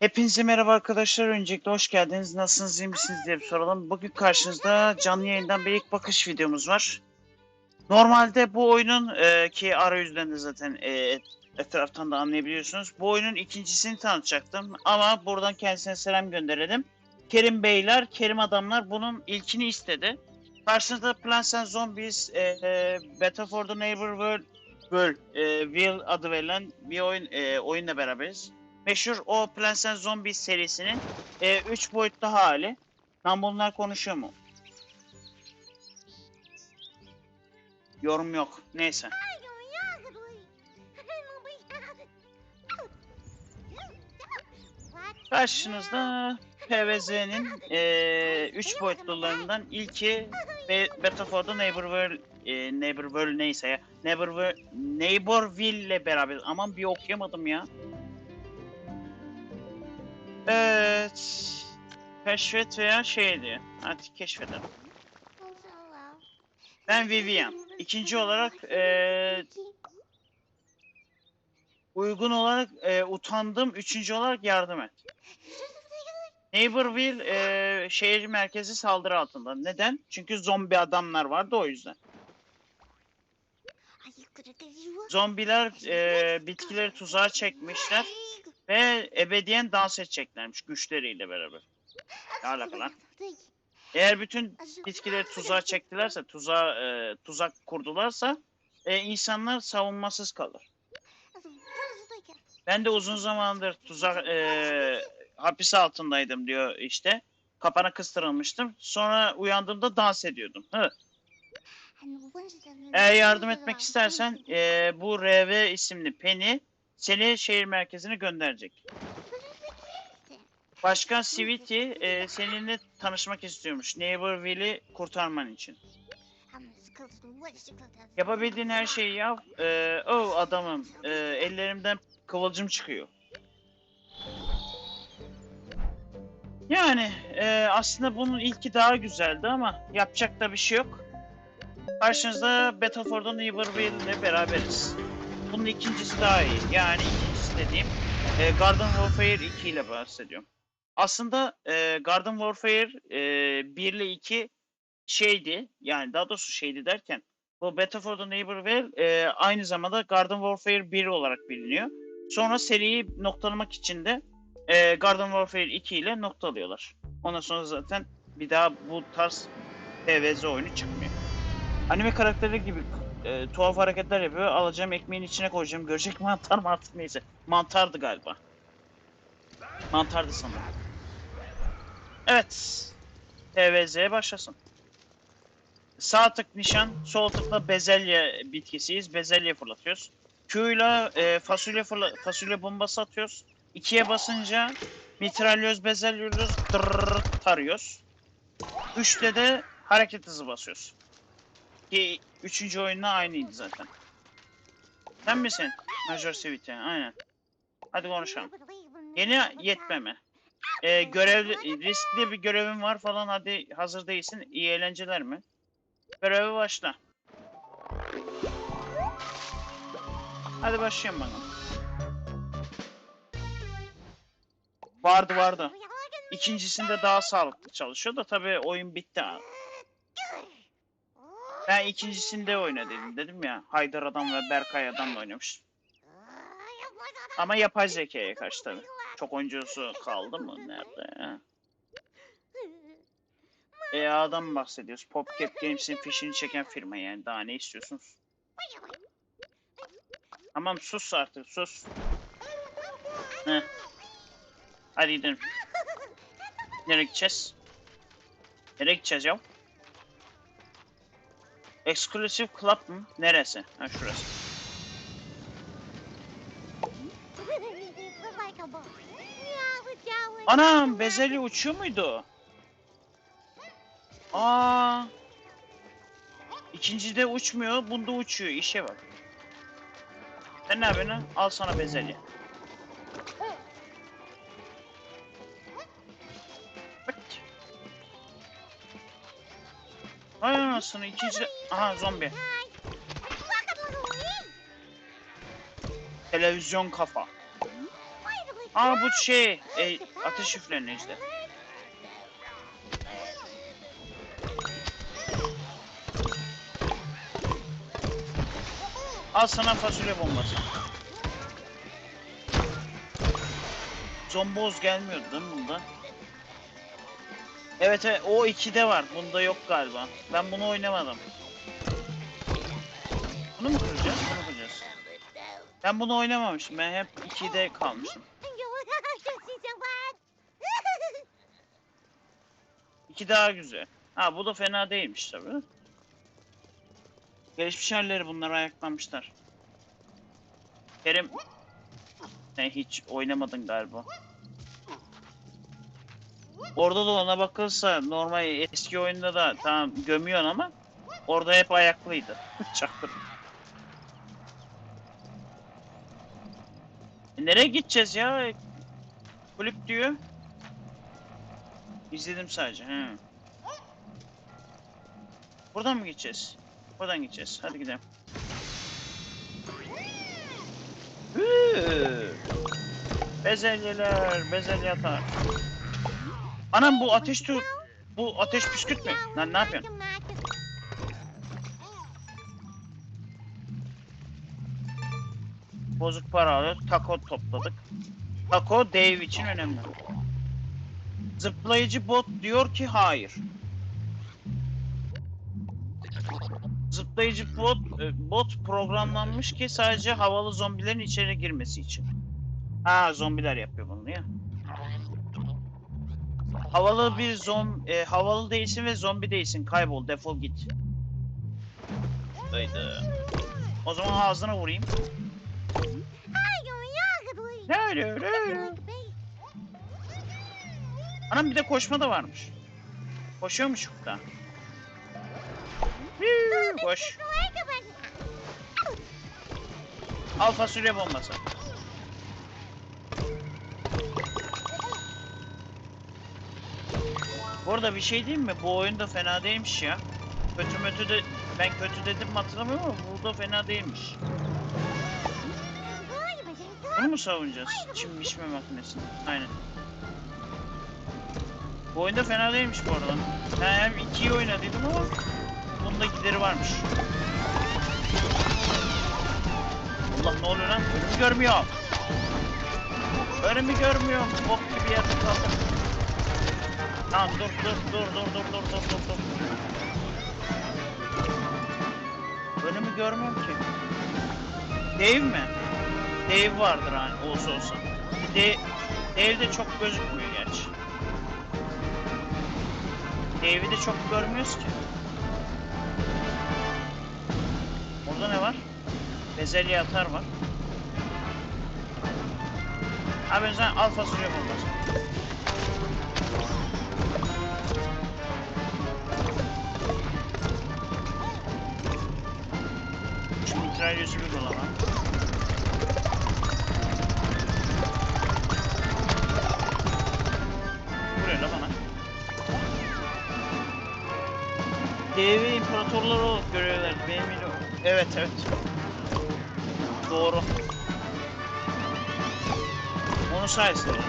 Hepinize merhaba arkadaşlar. Öncelikle hoş geldiniz. Nasılsınız, iyi misiniz diye bir soralım. Bugün karşınızda canlı yayından bir ilk bakış videomuz var. Normalde bu oyunun e, ki arayüzden de zaten e, etraftan da anlayabiliyorsunuz. Bu oyunun ikincisini tanıtacaktım. Ama buradan kendisine selam gönderelim. Kerim Beyler, Kerim Adamlar bunun ilkini istedi. Karşınızda Plants and Zombies, e, e, Battle for the Neighbor World, World e, Will adı verilen bir oyun e, oyunla beraberiz meşhur o Plants and Zombies serisinin 3 boyutlu hali. Lan bunlar konuşuyor mu? Yorum yok. Neyse. Karşınızda PVZ'nin 3 boyutlularından ilki Be Battle for the Neighbor World, e, Neighbor World neyse ya. Neighborville ile beraber. Aman bir okuyamadım ya. Evet. Keşfet veya şey diyor. Hadi keşfedelim. Ben Vivian. İkinci olarak eee, uygun olarak eee, utandım. Üçüncü olarak yardım et. Neighborville eee, şehir merkezi saldırı altında. Neden? Çünkü zombi adamlar vardı o yüzden. Zombiler eee, bitkileri tuzağa çekmişler ve ebediyen dans edeceklermiş güçleriyle beraber. Ne alaka lan? Eğer bütün bitkileri tuzağa çektilerse, tuzağa, e, tuzak kurdularsa e, insanlar savunmasız kalır. Ben de uzun zamandır tuzak e, hapis altındaydım diyor işte. Kapana kıstırılmıştım. Sonra uyandığımda dans ediyordum. Hı. Eğer yardım etmek istersen e, bu RV isimli Penny seni şehir merkezine gönderecek. Başkan Sweetie e, seninle tanışmak istiyormuş. Neighborville'i kurtarman için. Yapabildiğin her şeyi yap. E, oh adamım. E, ellerimden kıvılcım çıkıyor. Yani e, aslında bunun ilki daha güzeldi ama yapacak da bir şey yok. Karşınızda Battle for the Neighborville ile beraberiz. Bunun ikincisi daha iyi. Yani ikincisi dediğim e, Garden Warfare 2 ile bahsediyorum. Aslında e, Garden Warfare e, 1 ile 2 şeydi. Yani daha doğrusu şeydi derken bu Battle for the Neighborville e, aynı zamanda Garden Warfare 1 olarak biliniyor. Sonra seriyi noktalamak için de e, Garden Warfare 2 ile noktalıyorlar. Ondan sonra zaten bir daha bu tarz PvZ oyunu çıkmıyor. Anime karakteri gibi e, tuhaf hareketler yapıyor. Alacağım ekmeğin içine koyacağım. Görecek mantar mı artık neyse. Mantardı galiba. Mantardı sanırım. Evet. PVZ'ye başlasın. Sağ tık nişan, sol tıkla bezelye bitkisiyiz. Bezelye fırlatıyoruz. Q ile e, fasulye fırla fasulye bombası atıyoruz. İkiye basınca mitralyöz bezelyiyoruz. Dırrrr tarıyoruz. Üçte de hareket hızı basıyoruz. Ki üçüncü oyunla aynıydı zaten. Sen misin? Major Sweet'e. Aynen. Hadi konuşalım. Yeni yetmeme. Ee, görev, riskli bir görevim var falan hadi hazır değilsin. İyi eğlenceler mi? Göreve başla. Hadi başlayalım bakalım. Vardı vardı. İkincisinde daha sağlıklı çalışıyor da tabii oyun bitti. Ben ikincisinde oynadım dedim ya. Haydar adam ve Berkay adamla oynamış. Ama yapay zekaya karşı tabii. Çok oyuncusu kaldı mı? Nerede? E adam bahsediyoruz. PopCap Games'in fişini çeken firma yani. Daha ne istiyorsunuz? Tamam sus artık sus. Heh. Hadi gidelim. Nereye gideceğiz? Nereye gideceğiz ya? Exclusive Club mı? Neresi? Ha şurası. Anam bezelye uçuyor muydu? Aa. İkincide uçmuyor, bunda uçuyor. İşe bak. Sen ne yapıyorsun? Al sana bezelye. Anasını ikinci... Aha zombi. Televizyon kafa. Aa bu şey e, ateş üfleniyor işte. Al sana fasulye bombası. Zomboz gelmiyordu değil mi bunda? Evet evet o 2'de var. Bunda yok galiba. Ben bunu oynamadım. Bunu mu kıracağız? Bunu kıracağız. Ben bunu oynamamışım. Ben hep 2'de kalmışım. 2 daha güzel. Ha bu da fena değilmiş tabii. Gelişmiş halleri bunlar ayaklanmışlar. Kerim sen hiç oynamadın galiba. Orada da ona bakılsa normal eski oyunda da tamam gömüyorsun ama orada hep ayaklıydı. Çaktır. E, nereye gideceğiz ya? Kulüp diyor. İzledim sadece. He. Buradan mı gideceğiz? Buradan gideceğiz. Hadi gidelim. Hıı. Bezelyeler, bezelye atar. Anam bu ateş tu... Bu ateş püskürt mü? Lan ne yapıyorsun? Bozuk para alıyor. Taco topladık. Taco Dave için önemli. Zıplayıcı bot diyor ki hayır. Zıplayıcı bot, e, bot programlanmış ki sadece havalı zombilerin içeri girmesi için. Ha zombiler yapıyor bunu ya. Havalı bir zom e, havalı değilsin ve zombi değilsin. Kaybol, defol git. Haydi. O zaman ağzına vurayım. Ne öyle öyle. Anam bir de koşma da varmış. Koşuyormuş burada. Koş. Al fasulye bombası. Bu arada bir şey diyeyim mi? Bu oyun da fena değilmiş ya. Kötü mötü de ben kötü dedim hatırlamıyorum ama bu da fena değilmiş. Bunu mu savunacağız? Çim biçme makinesini. Aynen. Bu oyunda fena değilmiş bu arada. Ben hem ikiyi oynadıydım ama bunda gideri varmış. Allah ne oluyor lan? Önümü görmüyorum. Önümü görmüyorum. Bok gibi yerde kaldım. Tamam dur dur dur dur dur dur dur dur dur. Önümü görmüyorum ki. Dave mi? Dave vardır hani olsa olsa. De Dave de çok gözükmüyor gerçi. Dave'i de çok görmüyoruz ki. Orada ne var? Bezelye atar var. Abi sen al fasulye bombası. Güzel geçirdik o zaman. Buraya la bana. Devi imparatorlar olup görüyorlar. Benim o. Evet evet. Doğru. Onun sayesinde oldu.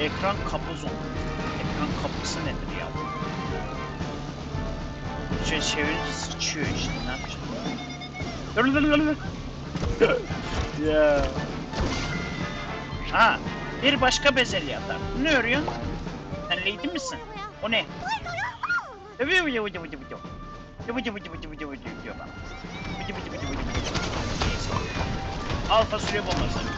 Ekran kapuzon kapısı nedir ya? Şöyle çevirince sıçıyor işte ne yapacağım? Ya. Ha, bir başka bezelye atar. Ne örüyorsun? Sen lady misin? O ne? Vıcı vıcı vıcı vıcı vıcı. Vıcı vıcı vıcı vıcı vıcı diyor bana. Vıcı vıcı vıcı vıcı vıcı. Al fasulye bombası.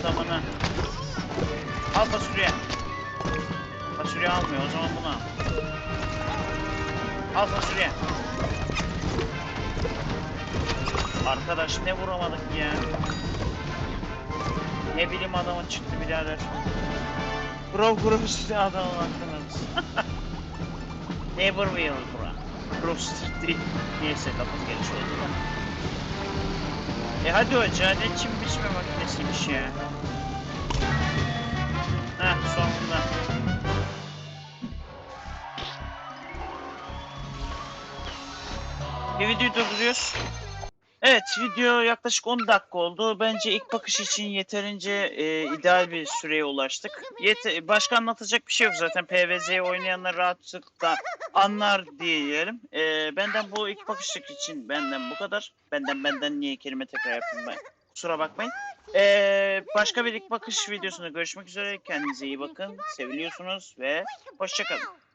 Adamını. Al fasulye. Fasulye almıyor o zaman bunu al. Al fasulye. Arkadaş ne vuramadık ya. Ne bilim adamı çıktı birader. Street adamı hakkındayız. Neighborville bura. Grove Street değil. Neyse lafın gelişi oldu da. E hadi hoca ne çim biçme makinesiymiş ya. Videoyu durduruyoruz. Evet video yaklaşık 10 dakika oldu. Bence ilk bakış için yeterince e, ideal bir süreye ulaştık. Yete başka anlatacak bir şey yok zaten. PvZ'yi oynayanlar rahatlıkla anlar diyelim. E, benden bu ilk bakışlık için benden bu kadar. Benden benden niye kelime tekrar yapayım ben. Kusura bakmayın. E, başka bir ilk bakış videosunda görüşmek üzere. Kendinize iyi bakın. Seviliyorsunuz ve hoşçakalın.